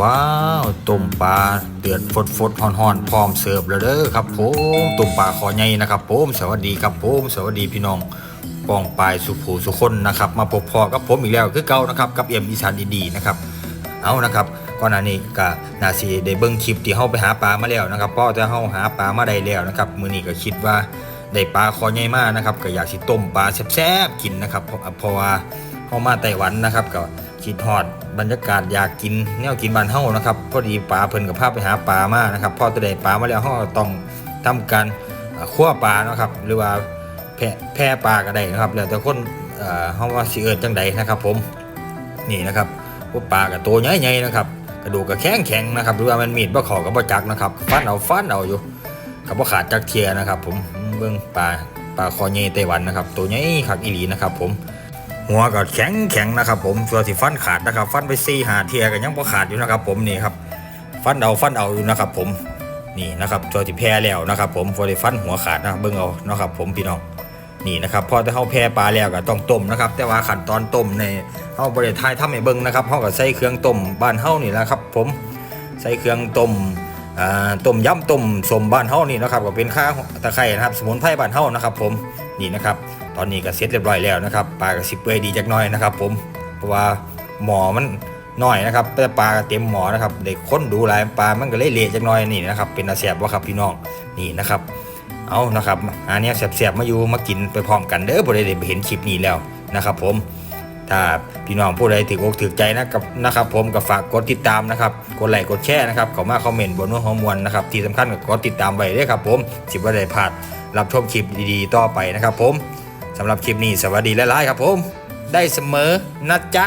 ว้าวต้มปลาเดือดฟดฟดๆฮ้อนๆพร้อมเสิร์ฟแล้วเด้อครับผมต้มปลาคอใหญ่นะครับผมสวัสดีครับผมสวัสดีพี่น้องป้องปลายสุขูสุคนนะครับ มาพบพอกับผมอีกแล้วคือเก่านะครับกับเอ็มอีสานดีๆนะครับเอานะครับก่อนหน้านี้ก็นาซีได้เบิ่งคลิปที่เฮาไปหาปลามาแล้วนะครับพ่อจะเฮาหาปลามาได้แล้วนะครับมื้อนี้ก็คิดว่าได้ปลาคอใหญ่มากนะครับก็อยากสิต้มปลาแซ่บๆกินนะครับเพราะเพราะว่าเฮามาไต้หวันนะครับก็ คิดฮอดบรรยากาศอยากกินแนวกินบ้านเฮานะครับพอดีปลาเพิ่นกับพาพไปหาปลามานะครับพอจะได้ปลามาแล้วเฮาต้องทำการคั่วปลานะครับ หรือว่าแผ่แผ่ปลาก็ได้นะครับ แล้วแต่คนเอ่อเฮาว่าสิเอิ้นจังใดนะครับ ผมนี่นะครับพวกปลากับตัวใหญ่ๆนะครับกระดูกก็แข็งแข็งนะครับหรือว่ามันมีดบ่ข้ากับบ่จักนะครับฟันเอาฟันเอาอยู่กับบ่ขาดจักเทียนะครับ ผมเบิ่งปลาปลาคอใหญ่ไต้หวันนะครับ ตัวใหญ่คักอีหลีนะครับ ผม หัวก็แข็งแข็งนะครับ ผมส่วที่ฟันขาดนะครับ ฟันไปซี่หาเทียกันยังพอขาดอยู่นะครับ ผมนี่ครับ ฟันเอาฟันเอาอยู่นะครับ ผมนี่นะครับตัวที่แพ้แล้วนะครับ ผมพอได้ฟันหัวขาดนะครับเบิ่งเอานะครับ ผมพี่น้องนี่นะครับพอจะเข้าแพ้ปลาแล้วก็ต้องต้มนะครับ แต่ว่าขั้นตอนต้มในเฮาบริทายทำให้เบิ่งนะครับเฮาก็ใส่เครื่องต้มบ้านเฮานี่แหละครับ ผมใส่เครื่องต้มต้มยำต้มสมบ้านเฮานี่นะครับก็เป็นข้าตะไคร้นะครับ สมุนไพรบ้านเฮานะครับ ผม นี่นะครับ ตอนนี้ก็เสร็จเรียบร้อยแล้วนะครับปลาก็สิบเปื่อยดีจักหน่อยนะครับผมเพราะว่าหมอมันน้อยนะครับแต่ปลาก็เต็มหมอนะครับเด็กค้นดูหลายปลามันก็เลยเละจักหน่อยนี่นะครับเป็นอาเสียบวะครับพี่น้องนี่นะครับ เอานะครับอันนี้แสบๆมาอยู่มากินไปพร้อมกันเด้อผู้ใดได้ไปเห็นคลิปนี้แล้วนะครับ ผมถ้าพี่น้องผู้ใดถืออกถือใจนะครับนะครับ ผมก็ฝากกดติดตามนะครับกดไลค์กดแชร์นะครับเขามาคอมเมนต์บนหัวฮอร์มวนนะครับที่สำคัญก็กดติดตามไว้ด้วยครับ ผมสิบ่ได้พลาด รับชมคลิปดีๆ ต่อไปนะครับผมสำหรับคลิปนี้สวัสดีและลายครับผม ได้เสมอนะจ๊ะ